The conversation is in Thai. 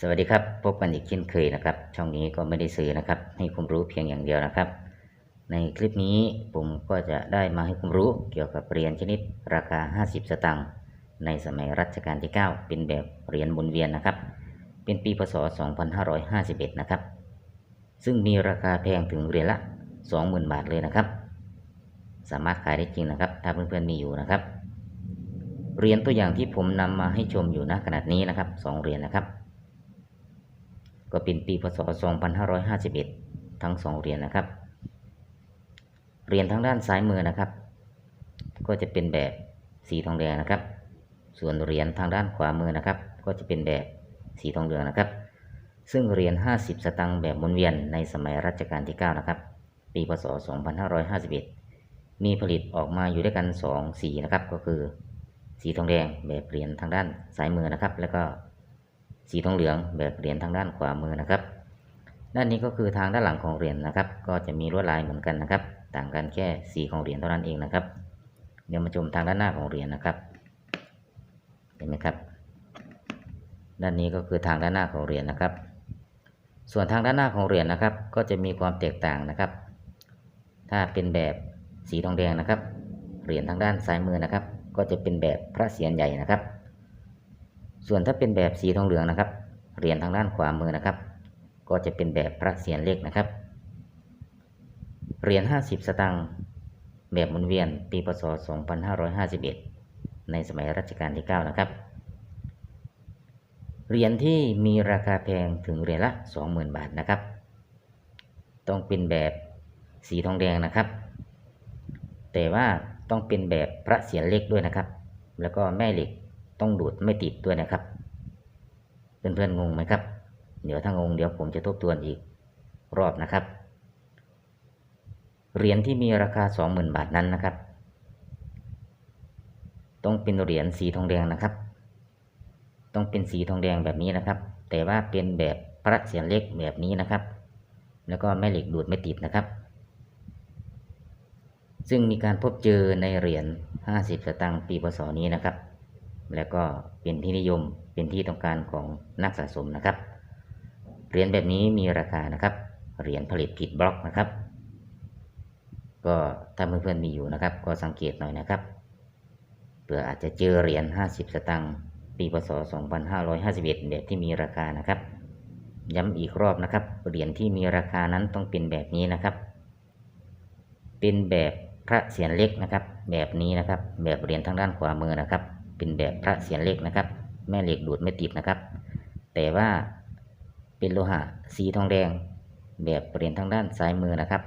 สวัสดีครับ พบกันอีกเช่นเคยนะครับ ช่องนี้ก็ไม่ได้ซื้อนะครับ ให้ความรู้เพียงอย่างเดียวนะครับ ในคลิปนี้ผมก็จะได้มาให้ความรู้เกี่ยวกับเหรียญชนิดราคา 50 สตางค์ในสมัยรัชกาลที่ 9 เป็นแบบเหรียญหมุนเวียนนะครับ เป็นปีพศ 2551 นะครับ ซึ่งมีราคาแพงถึงเหรียญละ 20,000 บาทเลยนะครับ สามารถขายได้จริงนะครับ ถ้าเพื่อนๆมีอยู่นะครับเหรียญตัวอย่างที่ผมนำมาให้ชมอยู่ณขณะนี้นะครับสองเหรียญนะครับ ก็เป็นปีพศ 2551 ทั้งสองเหรียญนะครับเหรียญทางด้านซ้ายมือนะครับ ก็จะเป็นแบบสีทองแดงนะครับ ส่วนเหรียญทางด้านขวามือนะครับ ก็จะเป็นแบบสีทองเหลืองนะครับ ซึ่งเหรียญ50 สตางค์แบบหมุนเวียนในสมัยรัชกาลที่ 9 นะครับ ปีพศ 2551 มีผลิตออกมาอยู่ด้วยกัน 2 สีนะครับ ก็คือสีทองแดงแบบเหรียญทางด้านซ้ายมือนะครับ แล้วก็ สีทองเหลืองแบบเหรียญทางด้านขวามือนะครับ ด้านนี้ก็คือทางด้านหลังของเหรียญนะครับ ก็จะมีลวดลายเหมือนกันนะครับ ต่างกันแค่สีของเหรียญเท่านั้นเองนะครับ เดี๋ยวมาชมทางด้านหน้าของเหรียญนะครับเห็นไหมครับ ด้านนี้ก็คือทางด้านหน้าของเหรียญนะครับ ส่วนทางด้านหน้าของเหรียญนะครับ ก็จะมีความแตกต่างนะครับ ถ้าเป็นแบบสีทองแดงนะครับ เหรียญทางด้านซ้ายมือนะครับ ก็จะเป็นแบบพระเศียรใหญ่นะครับ ส่วนถ้าเป็นแบบสีทองเหลืองนะครับ เหรียญทางด้านขวามือนะครับ ก็จะเป็นแบบพระเศียรเล็กนะครับ เหรียญ50 สตางค์แบบหมุนเวียนปีพศ 2551 ในสมัยรัชกาลที่ 9 นะครับ เหรียญที่มีราคาแพงถึงเหรียญละ 20,000 บาทนะครับ ต้องเป็นแบบสีทองแดงนะครับ แต่ว่าต้องเป็นแบบพระเศียรเล็กด้วยนะครับ แล้วก็แม่เหล็ก ต้องดูดไม่ติดด้วยนะครับ เพื่อนๆงงไหมครับ เดี๋ยวถ้างงเดี๋ยวผมจะทบทวนอีกรอบนะครับ เหรียญที่มีราคา 20,000 บาทนั้นนะครับ ต้องเป็นเหรียญสีทองแดงนะครับ ต้องเป็นสีทองแดงแบบนี้นะครับ แต่ว่าเป็นแบบพระเศียรเล็กแบบนี้นะครับ แล้วก็แม่เหล็กดูดไม่ติดนะครับ ซึ่งมีการพบเจอในเหรียญ 50 สตางค์ปีพศนี้นะครับ แล้วก็เป็นที่นิยมเป็นที่ต้องการของนักสะสมนะครับ เหรียญแบบนี้มีราคานะครับ เหรียญผลิตผิดบล็อกนะครับ ก็ถ้าเพื่อนๆมีอยู่นะครับ ก็สังเกตหน่อยนะครับเผื่ออาจจะเจอเหรียญ 50 สตางค์ปีพศ 2551 แบบที่มีราคานะครับ ย้ำอีกรอบนะครับ เหรียญที่มีราคานั้นต้องเป็นแบบนี้นะครับ เป็นแบบพระเศียรเล็กนะครับ แบบนี้นะครับ แบบเหรียญทางด้านขวามือนะครับ เป็นแบบพระเศียรเหล็กนะครับ แม่เหล็กดูดไม่ติดนะครับ แต่ว่าเป็นโลหะสีทองแดงแบบเปลี่ยนทางด้านซ้ายมือนะครับ